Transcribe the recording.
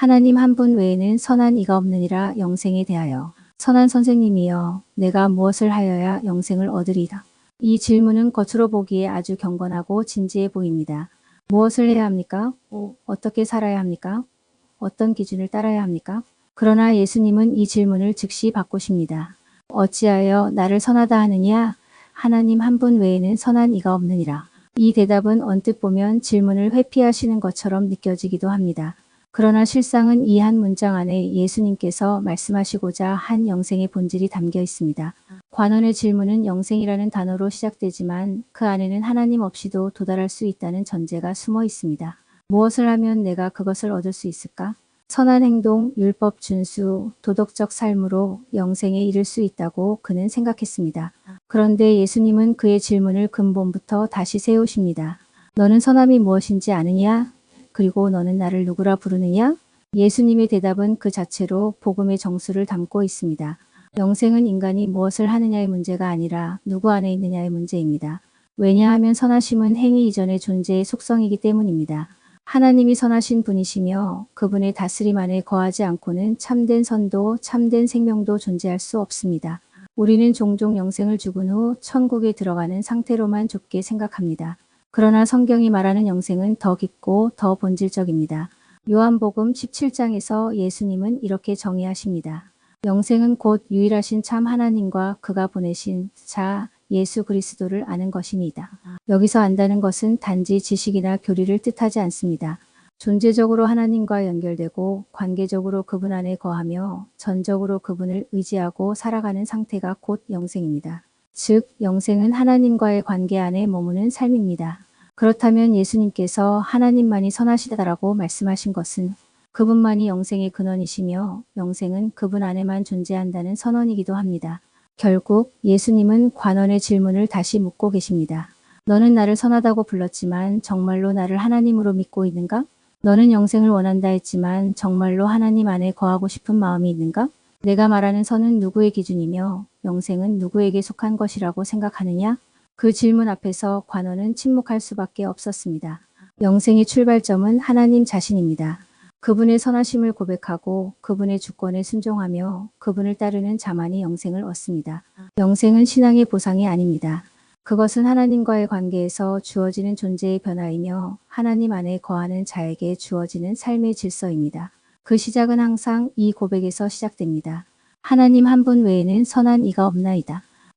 하나님 한 분 외에는 선한 이가 없느니라 영생에 대하여 선한 선생님이여 내가 무엇을 하여야 영생을 얻으리다. 이 질문은 겉으로 보기에 아주 경건하고 진지해 보입니다. 무엇을 해야 합니까? 오, 어떻게 살아야 합니까? 어떤 기준을 따라야 합니까? 그러나 예수님은 이 질문을 즉시 바꾸십니다. 어찌하여 나를 선하다 하느냐? 하나님 한 분 외에는 선한 이가 없느니라. 이 대답은 언뜻 보면 질문을 회피하시는 것처럼 느껴지기도 합니다. 그러나 실상은 이 한 문장 안에 예수님께서 말씀하시고자 한 영생의 본질이 담겨 있습니다. 관원의 질문은 영생이라는 단어로 시작되지만 그 안에는 하나님 없이도 도달할 수 있다는 전제가 숨어 있습니다. 무엇을 하면 내가 그것을 얻을 수 있을까? 선한 행동, 율법 준수, 도덕적 삶으로 영생에 이를 수 있다고 그는 생각했습니다. 그런데 예수님은 그의 질문을 근본부터 다시 세우십니다. 너는 선함이 무엇인지 아느냐? 그리고 너는 나를 누구라 부르느냐? 예수님의 대답은 그 자체로 복음의 정수를 담고 있습니다. 영생은 인간이 무엇을 하느냐의 문제가 아니라 누구 안에 있느냐의 문제입니다. 왜냐하면 선하심은 행위 이전의 존재의 속성이기 때문입니다. 하나님이 선하신 분이시며 그분의 다스림 안에 거하지 않고는 참된 선도, 참된 생명도 존재할 수 없습니다. 우리는 종종 영생을 죽은 후 천국에 들어가는 상태로만 좁게 생각합니다. 그러나 성경이 말하는 영생은 더 깊고 더 본질적입니다. 요한복음 17장에서 예수님은 이렇게 정의하십니다. 영생은 곧 유일하신 참 하나님과 그가 보내신 자 예수 그리스도를 아는 것이니이다. 여기서 안다는 것은 단지 지식이나 교리를 뜻하지 않습니다. 존재적으로 하나님과 연결되고 관계적으로 그분 안에 거하며 전적으로 그분을 의지하고 살아가는 상태가 곧 영생입니다. 즉, 영생은 하나님과의 관계 안에 머무는 삶입니다. 그렇다면 예수님께서 하나님만이 선하시다라고 말씀하신 것은 그분만이 영생의 근원이시며 영생은 그분 안에만 존재한다는 선언이기도 합니다. 결국 예수님은 관원의 질문을 다시 묻고 계십니다. 너는 나를 선하다고 불렀지만 정말로 나를 하나님으로 믿고 있는가? 너는 영생을 원한다 했지만 정말로 하나님 안에 거하고 싶은 마음이 있는가? 내가 말하는 선은 누구의 기준이며 영생은 누구에게 속한 것이라고 생각하느냐? 그 질문 앞에서 관원은 침묵할 수밖에 없었습니다. 영생의 출발점은 하나님 자신입니다. 그분의 선하심을 고백하고 그분의 주권에 순종하며 그분을 따르는 자만이 영생을 얻습니다. 영생은 신앙의 보상이 아닙니다. 그것은 하나님과의 관계에서 주어지는 존재의 변화이며 하나님 안에 거하는 자에게 주어지는 삶의 질서입니다. 그 시작은 항상 이 고백에서 시작됩니다. 하나님 한 분 외에는 선한 이가 없나이다.